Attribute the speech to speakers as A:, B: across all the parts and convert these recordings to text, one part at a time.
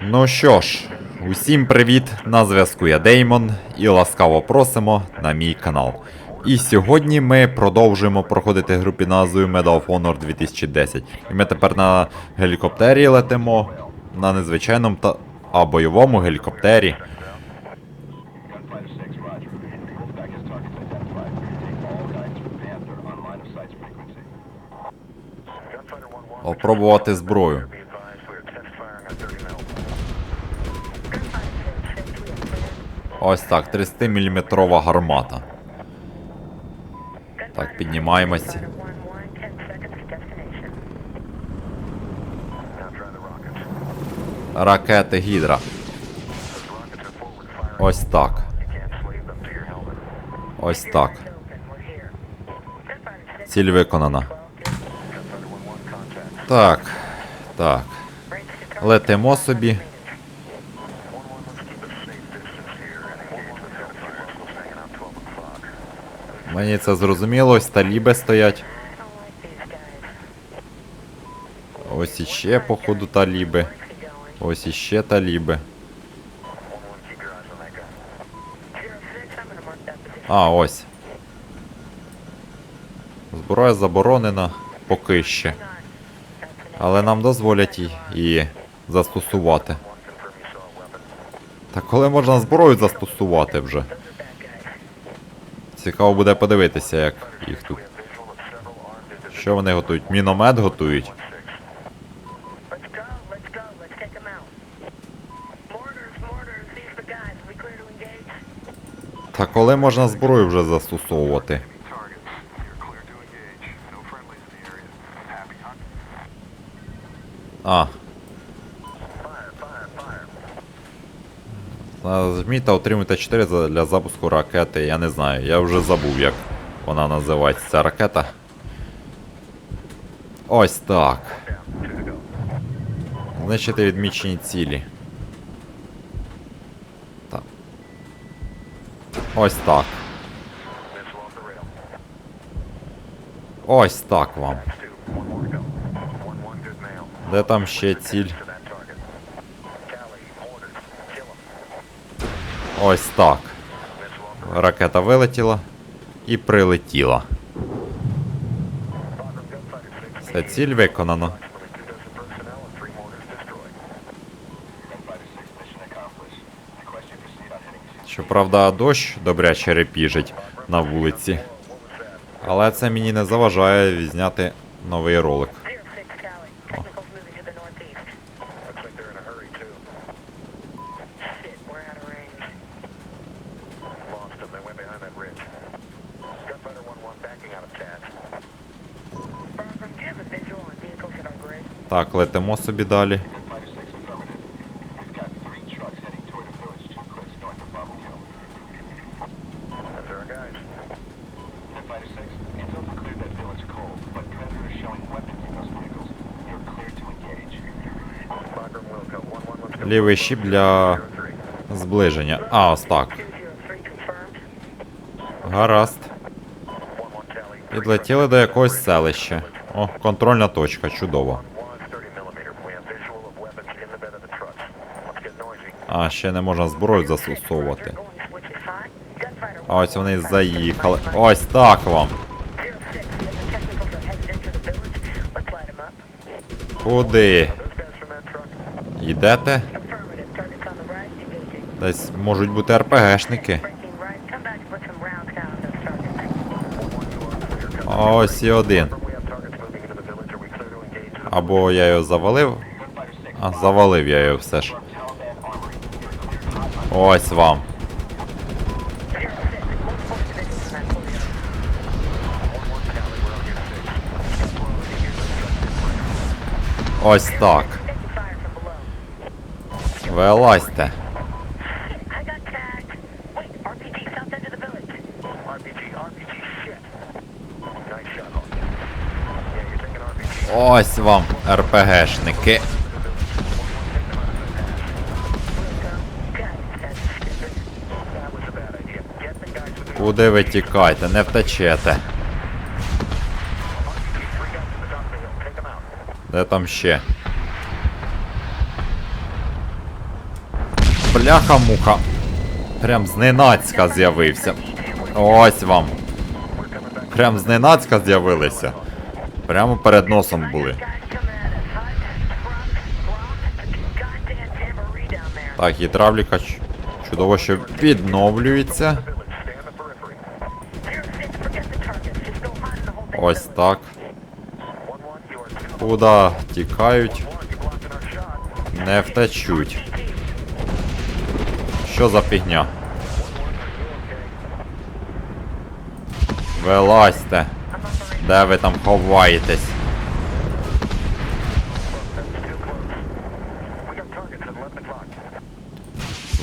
A: Ну що ж, усім привіт! На зв'язку я Деймон і ласкаво просимо на мій канал. І сьогодні ми продовжуємо проходити гру під назвою Medal of Honor 2010. І ми тепер на гелікоптері летимо на незвичайному та а бойовому гелікоптері.
B: Gunfighter 6,
A: Ось так, 30-мм гармата. Так,
C: rockets.
A: Ракети Гідра. Ось так. Ось так. Ціль виконана.
C: Gunfighter 1-1 contact.
A: Так. Так. Летимо собі. Мені це зрозуміло, ось таліби стоять. Ось іще, походу, таліби. Ось іще таліби.
C: 1-1, keep your eyes on that guy.
A: А, ось. Зброя заборонена поки ще. Але нам дозволять її- застосувати. Та коли можна зброю застосувати вже? Цікаво буде подивитися, як їх тут. Що вони готують? Міномет готують.
C: Six.
D: Let's go, let's go, let's take
A: Нажміть та отримуйте 4 для запуску ракети. Я не знаю, я вже забув, як вона називається ця ракета. Ось так. Знищити відмічені цілі. Так. Ось так. Ось так вам. Де там ще ціль? Ось так. Ракета вилетіла і прилетіла.
C: Bagram gunfighter 6.
A: Це ціль виконано.
C: Approximately two dozen personnel and three mortars destroyed.
B: Gunfighter 6, mission accomplished. Request you proceed on heading to
A: Щоправда, дощ добряче репіжить на вулиці. Але це мені не заважає відзняти новий ролик.
C: Wilco. 1-1, let's go.
A: Лівий щіп для зближення. А, ось так. Гаразд.
C: 1-1
A: Підлетіли до якогось селища. О, контрольна точка, чудово. А, ще не можна зброю застосовувати. А ось вони заїхали. Ось так вам. Куди? Йдете? Десь можуть бути РПГшники.
D: Breaking right. Come back and put some rounds down on those targets.
C: 1-1, you are clear. Come
A: А ось і один. Або я його завалив.
B: Gunfighter 6,
A: А, завалив я його все ж.
C: Your six.
A: Ось так. Вилазьте.
D: Shit, I got
A: Куди ви тікаєте? Не втечете. Де там ще? Бляха-муха. Прям зненацька з'явився. Ось вам. Прям зненацька з'явилися. Прямо перед носом були. Так, гідравліка чудово, що відновлюється. Ось так.
C: 1-1, you are still
A: Куда тікають, не втечуть. Що за фігня? Вилазьте. Де ви там ховаєтесь?
C: That's too close. We got targets at 11 o'clock.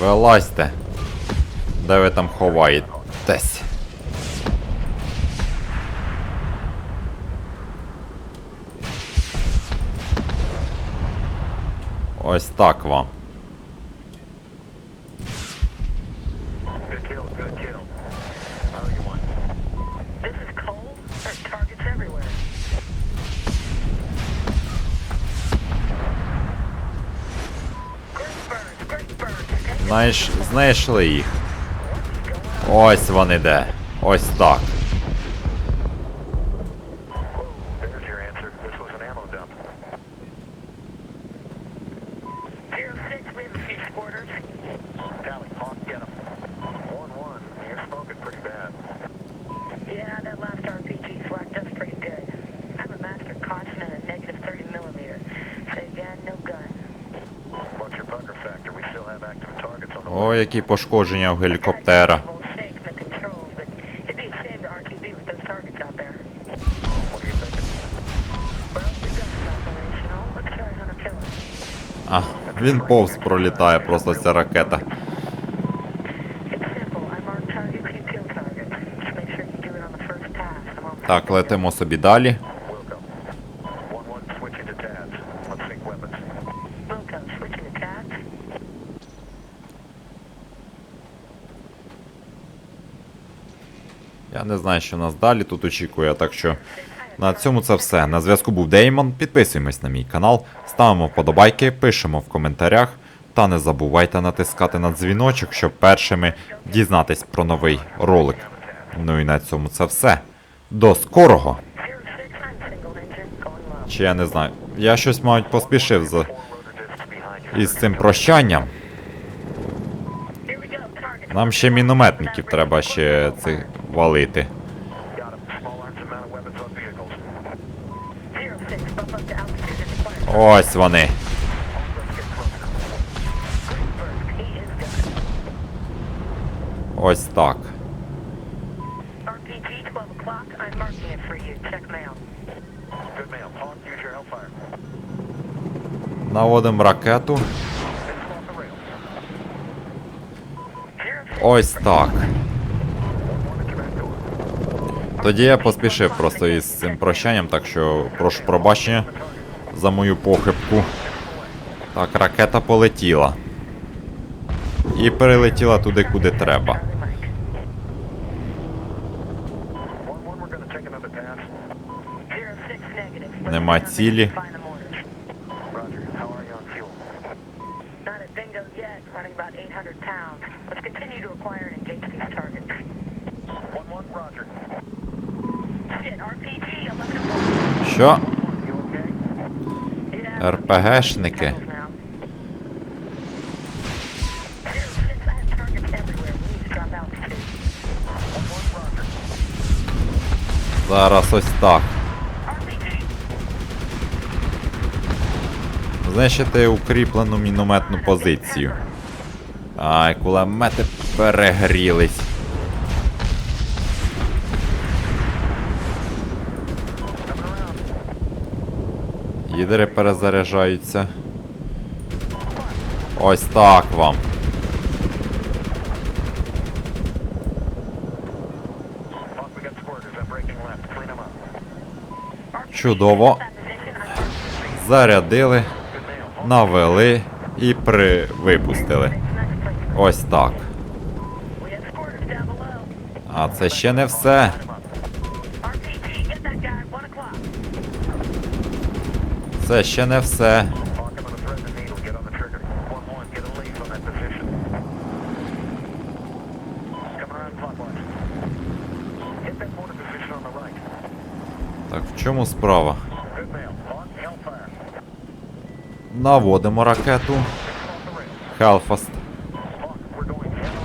A: Вилазьте. Де ви там ховаєтесь?
D: Great birds. Take
A: Знаєш, знайшли їх. Ось вони де. Ось так.
D: Operational. Let's try hunter killer.
A: А, він повз пролітає просто ця ракета.
D: It's simple. I mark
A: Я не знаю, що нас далі тут очікує, так що на цьому це все. На зв'язку був Деймон. Підписуємось на мій канал, ставимо вподобайки, пишемо в коментарях. Та не забувайте натискати на дзвіночок, щоб першими дізнатись про новий ролик. Ну і на цьому це все. До скорого! Чи я не знаю. Я щось, мабуть, поспішив з, із цим прощанням. Нам ще мінометників треба ще цих валити. Ось вони. Ось так.
D: RPG, 12 o'clock. I'm marking it for you. Check mail.
C: Good mail. Hawk, use your hellfire.
A: Наводимо ракету. Ось так. Тоді я поспішив просто із цим прощанням, так що прошу пробачення за мою похибку. Так, ракета полетіла. І перелетіла туди, куди треба.
C: 1-1, we're gonna take another pass.
D: Zero six negative.
A: Нема цілі.
D: Not at bingo yet. Running about 800 pounds. Continue to acquire and engage these targets.
C: 1-1, roger.
A: Зараз ось так. Знищити укріплену мінометну позицію. Ай, кулемети перегрілись. Їдери перезаряджаються. Ось так вам. Чудово. Зарядили, навели і при... випустили.
D: next place.
A: Ось так. А це ще не все. Це ще не все.
C: Так,
A: в чому справа? Наводимо ракету. Хелфаст.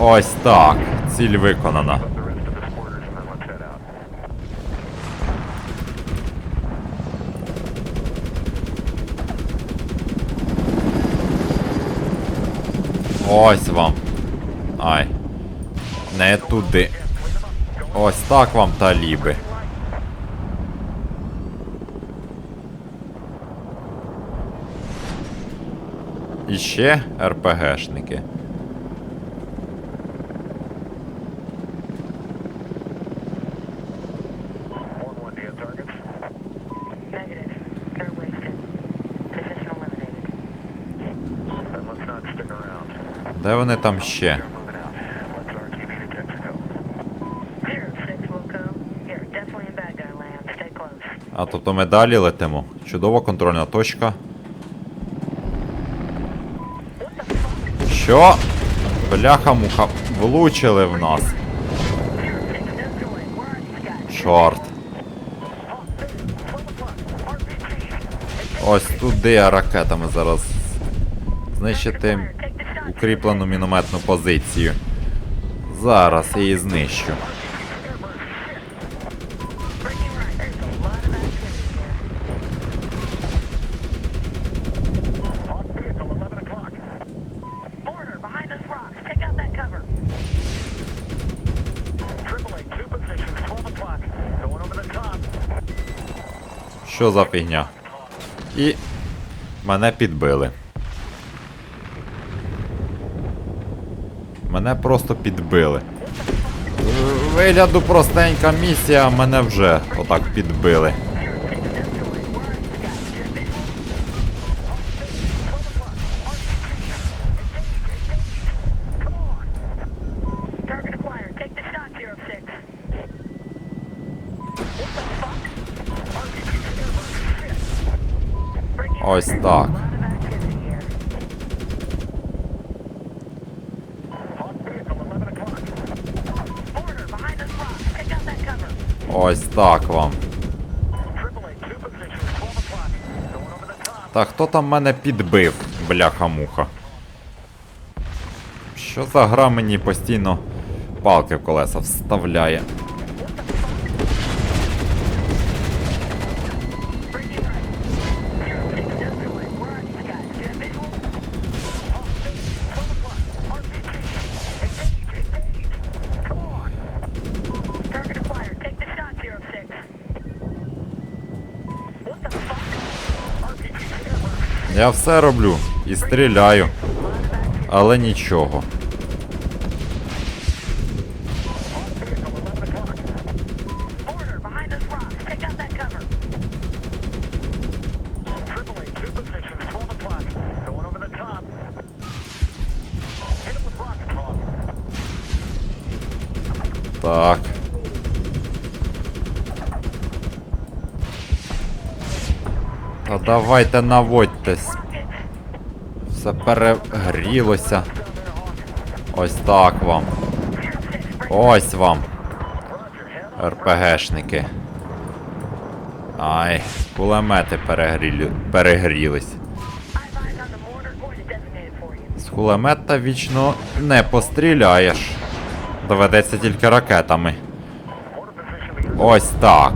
A: Ось так. Ціль виконана. Ось вам. Ай. Не туди. Ось так вам таліби. І ще РПГшники.
D: Guy land. Stay close.
A: А тобто ми далі летимо. Чудова контрольна точка. Що? Бляха-муха, влучили в нас. Чорт. Ось туди ракетами зараз знищити укріплену мінометну позицію. Зараз її знищу.
D: Breaking right. There's a lot of
A: Мене просто підбили. Вигляду простенька місія, мене вже отак підбили.
D: Target acquired.
A: Ось так вам.
C: Triple A, two positions, 12 o'clock. Going over the top.
A: Та хто там мене підбив, бляха-муха? Що за гра мені постійно палки в колеса вставляє? Я все роблю і стріляю, але нічого.
C: Vehicle,
A: Та давайте наводьтесь. Все перегрілося. Ось так вам. Ось вам. РПГшники. Ай, кулемети перегрілі... перегрілись. З кулемета вічно не постріляєш. Доведеться тільки ракетами. Ось так.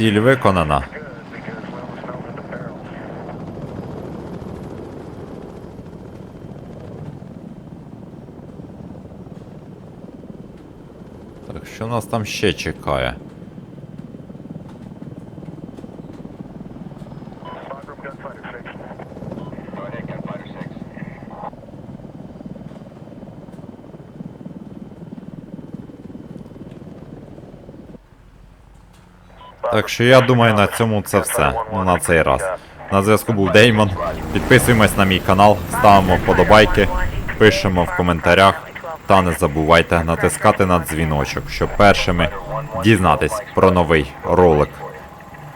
A: Ціль виконана. Так, що нас там ще чекає? Так що я думаю, на цьому це все. Ну на цей раз. На зв'язку був Деймон. Підписуємось на мій канал, ставимо вподобайки, пишемо в коментарях. Та не забувайте натискати на дзвіночок, щоб першими дізнатись про новий ролик.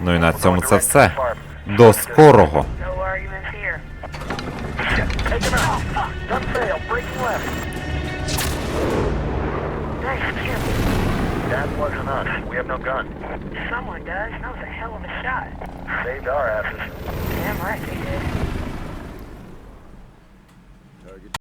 A: Ну і на цьому це все. До скорого!
D: Nice kill.
C: That wasn't us. We have no gun.
D: Someone does. That was a hell of a shot.
C: Saved our asses.
D: Damn right they did.